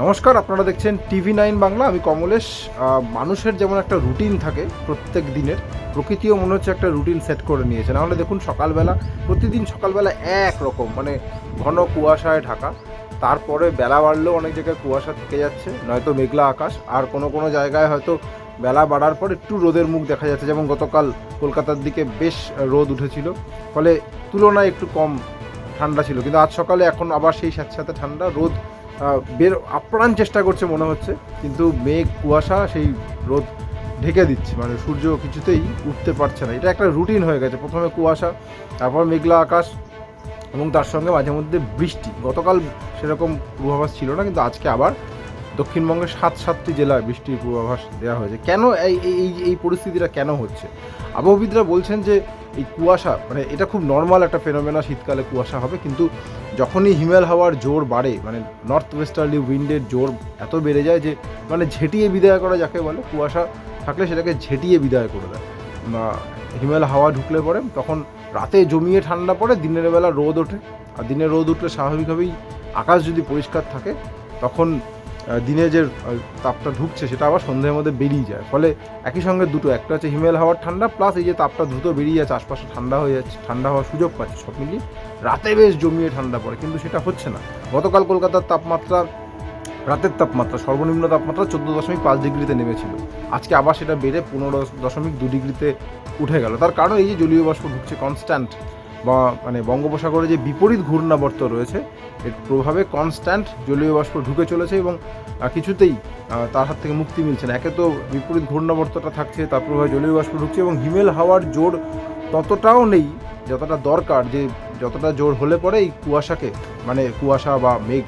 নমস্কার, আপনারা দেখছেন টিভি নাইন বাংলা। আমি কমলেশ। মানুষের যেমন একটা রুটিন থাকে প্রত্যেক দিনের, প্রকৃতিও মনে হচ্ছে একটা রুটিন সেট করে নিয়েছে। নাহলে দেখুন সকালবেলা, প্রতিদিন সকালবেলা এক রকম মানে ঘন কুয়াশায় ঢাকা। তারপরে বেলা বাড়লেও অনেক জায়গায় কুয়াশা থেকে যাচ্ছে, নয়তো মেঘলা আকাশ। আর কোনো কোনো জায়গায় হয়তো বেলা বাড়ার পর একটু রোদের মুখ দেখা যাচ্ছে। যেমন গতকাল কলকাতার দিকে বেশ রোদ উঠেছিল। ফলে তুলনায় একটু কম ঠান্ডা ছিল। কিন্তু আজ সকালে এখন আবার সেই সাথে সাথে ঠান্ডা, রোদ বের, আপ্রাণ চেষ্টা করছে মনে হচ্ছে। কিন্তু মেঘ, কুয়াশা সেই রোদ ঢেকে দিচ্ছে। মানে সূর্য কিছুতেই উঠতে পারছে না। এটা একটা রুটিন হয়ে গেছে। প্রথমে কুয়াশা, তারপর মেঘলা আকাশ এবং তার সঙ্গে মাঝে মধ্যে বৃষ্টি। গতকাল সেরকম পূর্বাভাস ছিল না, কিন্তু আজকে আবার দক্ষিণবঙ্গের সাত সাতটি জেলায় বৃষ্টির পূর্বাভাস দেওয়া হয়েছে। কেন এই, এই- পরিস্থিতিটা কেন হচ্ছে? আবহবিদরা বলছেন যে এই কুয়াশা মানে এটা খুব নর্মাল একটা ফেনোমেনা শীতকালে কুয়াশা হবে, কিন্তু যখনই হিমেল হাওয়ার জোর বাড়ে মানে নর্থ ওয়েস্টার্লি উইন্ডের জোর এত বেড়ে যায় যে মানে ঝেঁটিয়ে বিদায় করা যাকে বলে, কুয়াশা থাকলে সেটাকে ঝেঁটিয়ে বিদায় করে দেয়। হিমেল হাওয়া ঢুকলে পরে তখন রাতে জমিয়ে ঠান্ডা পড়ে, দিনের বেলা রোদ ওঠে। আর দিনে রোদ উঠলে স্বাভাবিকভাবেই আকাশ যদি পরিষ্কার থাকে, তখন দিনে যে তাপটা ঢুকছে, সেটা আবার সন্ধ্যের মধ্যে বেরিয়ে যায়। ফলে একই সঙ্গে দুটো, একটা হচ্ছে হিমেল হাওয়ার ঠান্ডা প্লাস এই যে তাপটা দ্রুত বেরিয়ে যাচ্ছে, আশপাশে ঠান্ডা হয়ে যাচ্ছে, ঠান্ডা হওয়ার সুযোগ পাচ্ছে সব মিলিয়ে। রাতে বেশ জমিয়ে ঠান্ডা পড়ে, কিন্তু সেটা হচ্ছে না। গতকাল কলকাতার তাপমাত্রা, রাতের তাপমাত্রা, সর্বনিম্ন তাপমাত্রা চোদ্দ দশমিক পাঁচ ডিগ্রিতে নেমেছিল। আজকে আবার সেটা বেড়ে পনেরো দশমিক দু ডিগ্রিতে উঠে গেল। তার কারণ এই যে জলীয় বাষ্প ঢুকছে কনস্ট্যান্ট বা মানে বঙ্গোপসাগরে যে বিপরীত ঘূর্ণাবর্ত রয়েছে, এর প্রভাবে কনস্ট্যান্ট জলীয় বাষ্প ঢুকে চলেছে এবং কিছুতেই তার হাত থেকে মুক্তি মিলছে না। একে তো বিপরীত ঘূর্ণাবর্তটা থাকছে, তার প্রভাবে জলীয় বাষ্প ঢুকছে এবং হিমেল হাওয়ার জোর ততটাও নেই যতটা দরকার যে, যতটা জোর হলে পরে এই কুয়াশাকে মানে কুয়াশা বা মেঘ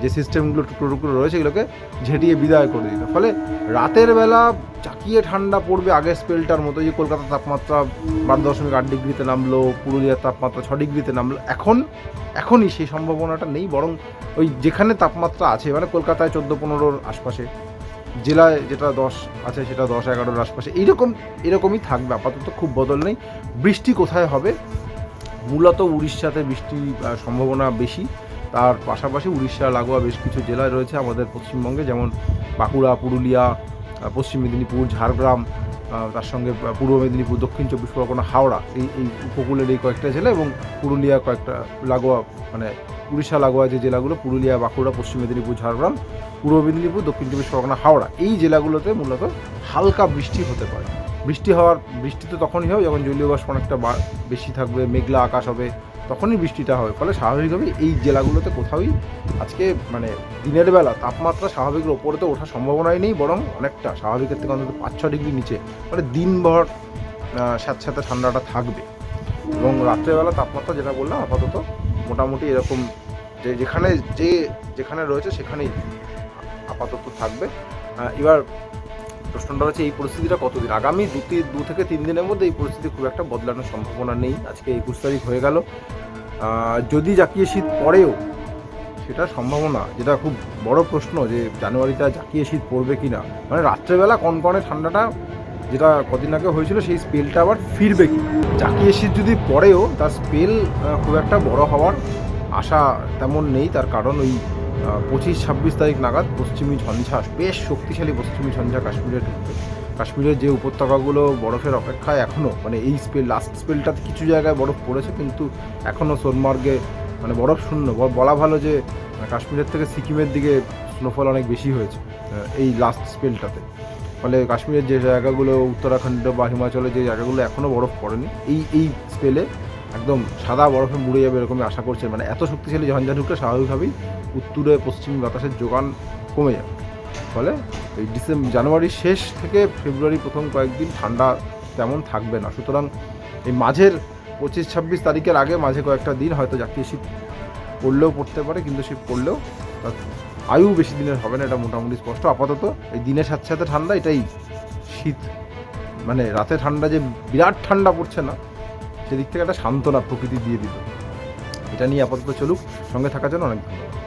যে সিস্টেমগুলো টুকরো টুকরো রয়েছে এগুলোকে ঝেঁটিয়ে বিদায় করে দিত ফলে রাতের বেলা চাকিয়ে ঠান্ডা পড়বে আগের স্পেলটার মতো যে কলকাতার তাপমাত্রা বারো দশমিক আট ডিগ্রিতে নামলো, পুরুলিয়ার তাপমাত্রা ছ ডিগ্রিতে নামলো, এখন, এখনই সেই সম্ভাবনাটা নেই, বরং ওই যেখানে তাপমাত্রা আছে মানে কলকাতায় চোদ্দ পনেরোর আশপাশে, জেলায় যেটা দশ আছে সেটা দশ এগারোর আশপাশে, এইরকম, এরকমই থাকবে, আপাতত খুব বদল নেই। বৃষ্টি কোথায় হবে? মূলত উড়িষ্যাতে বৃষ্টির সম্ভাবনা বেশি। তার পাশাপাশি উড়িষ্যা, লাগোয়া বেশ কিছু জেলায় রয়েছে আমাদের পশ্চিমবঙ্গে, যেমন বাঁকুড়া, পুরুলিয়া পশ্চিম মেদিনীপুর, ঝাড়গ্রাম তার সঙ্গে পূর্ব মেদিনীপুর, দক্ষিণ চব্বিশ পরগনা, হাওড়া, এই এই উপকূলের এই কয়েকটা জেলা এবং পুরুলিয়া কয়েকটা লাগোয়া মানে উড়িষ্যা, লাগোয়া যে জেলাগুলো, পুরুলিয়া, বাঁকুড়া, পশ্চিম মেদিনীপুর, ঝাড়গ্রাম, পূর্ব মেদিনীপুর, দক্ষিণ চব্বিশ পরগনা, হাওড়া, এই জেলাগুলোতে মূলত হালকা বৃষ্টি হতে পারে। বৃষ্টি হওয়ার, বৃষ্টি তো তখনই হবে যখন জলীয় বাষ্প অনেকটা বেশি থাকবে, মেঘলা আকাশ হবে তখনই বৃষ্টিটা হবে ফলে স্বাভাবিকভাবেই এই জেলাগুলোতে কোথাওই আজকে মানে দিনের বেলা তাপমাত্রা স্বাভাবিকের ওপরে তো ওঠার সম্ভাবনাই নেই, বরং অনেকটা স্বাভাবিকের থেকে অন্তত পাঁচ ছ ডিগ্রি নিচে। মানে দিনভর স্যাঁতস্যাঁতে ঠান্ডাটা থাকবে। এবং রাত্রেবেলা তাপমাত্রা যেটা বললাম, আপাতত মোটামুটি এরকম যে যেখানে যে যেখানে রয়েছে সেখানেই আপাতত থাকবে। এবার প্রশ্নটা হচ্ছে, এই পরিস্থিতিটা কতদিন? আগামী দু দু থেকে তিন দিনের মধ্যে এই পরিস্থিতি খুব একটা বদলানোর সম্ভাবনা নেই। আজকে একুশ তারিখ হয়ে গেল। যদি জাকিয়ে শীত পড়েও, সেটা সম্ভাবনা, যেটা খুব বড় প্রশ্ন যে জানুয়ারিতে জাকিয়ে শীত পড়বে কি না মানে রাত্রেবেলা কনকনে ঠান্ডাটা যেটা কদিন আগে হয়েছিল, সেই স্পেলটা আবার ফিরবে কি জাকিয়ে শীত যদি পড়েও, তার স্পেল খুব একটা বড় হওয়ার আশা তেমন নেই। তার কারণ ওই পঁচিশ, ছাব্বিশ তারিখ নাগাদ পশ্চিমী ঝঞ্ঝা, বেশ শক্তিশালী পশ্চিমী ঝঞ্ঝা কাশ্মীরে ঢুকবে কাশ্মীরের যে উপত্যকাগুলো বরফের অপেক্ষায় এখনও মানে এই স্পেল লাস্ট স্পেলটাতে কিছু জায়গায় বরফ পড়েছে, কিন্তু এখনও সোনমার্গে মানে বরফ শূন্য। বলা ভালো যে কাশ্মীরের থেকে সিকিমের দিকে স্নোফল অনেক বেশি হয়েছে এই লাস্ট স্পেলটাতে ফলে কাশ্মীরের যে জায়গাগুলো, উত্তরাখণ্ড বা হিমাচলে যে জায়গাগুলো এখনও বরফ পড়েনি, এই এই স্পেলে একদম সাদা বরফে মুড়ে যাবে এরকমই আশা করছে মানে এত শক্তিশালী ঝঞ্ঝা ঢুকলে স্বাভাবিকভাবেই উত্তরে পশ্চিম বাতাসের যোগান কমে যাবে। ফলে এই ডিসেম্বর জানুয়ারির শেষ থেকে ফেব্রুয়ারি প্রথম কয়েকদিন ঠান্ডা তেমন থাকবে না। সুতরাং এই মাঝের পঁচিশ, ছাব্বিশ তারিখের আগে মাঝে কয়েকটা দিন হয়তো জাতীয় শীত পড়লেও পড়তে পারে, কিন্তু শীত পড়লেও তার আয়ু বেশি দিনের হবে না, এটা মোটামুটি স্পষ্ট। আপাতত এই দিনের সাথে সাথে ঠান্ডা, এটাই শীত। মানে রাতে ঠান্ডা যে, বিরাট ঠান্ডা পড়ছে না সেদিক থেকে একটা সান্ত্বনা প্রকৃতি দিয়ে দিল। এটা নিয়ে আপাতত চলুক, সঙ্গে থাকার জন্য অনেক ধন্যবাদ।